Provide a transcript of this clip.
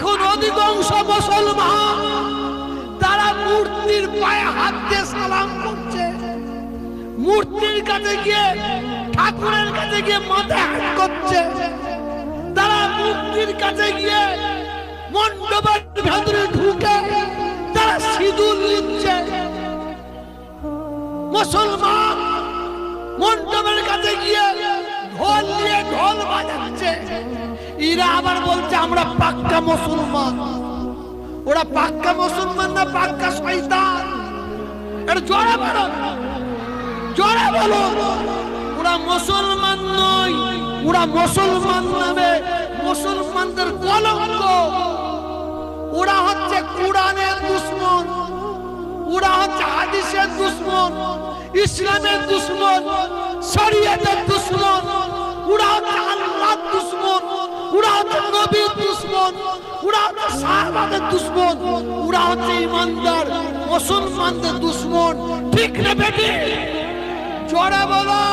এখন অধিকাংশ মুসলমান তারা মূর্তির পায়ে হাত দিয়ে সালাম করছে। মূর্তির কাছে গিয়ে, ঠাকুরের কাছে গিয়ে মাথা হাত করছে। তারা মূর্তির কাছে গিয়ে মণ্ডপের ভেতরে ঢুকে তারা সিঁদুর নিচ্ছে। মুসলমান মণ্ডপের কাছে গিয়ে ঢোল নিয়ে এরা আবার বলছে, আমরা পাক্কা মুসলমান। ওরা পাক্কা মুসলমান না পাক্কা শয়তান? এটা জোরে বলো জোরে বলো। ওরা মুসলমান নয়, ওরা মুসলমান নামে মুসলমানদের কলঙ্ক। ওরা হচ্ছে কোরআনের দুশ্মন, ওরা হচ্ছে হাদিসের দুশ্মন, ইসলামের দুশ্মন, শরীয়তের সাহাবাদের দুশ্মন ওরা হচ্ছে ইমানদার মুসলমানদের দুশ্মন। ঠিক না বেটি? জোরে বলো।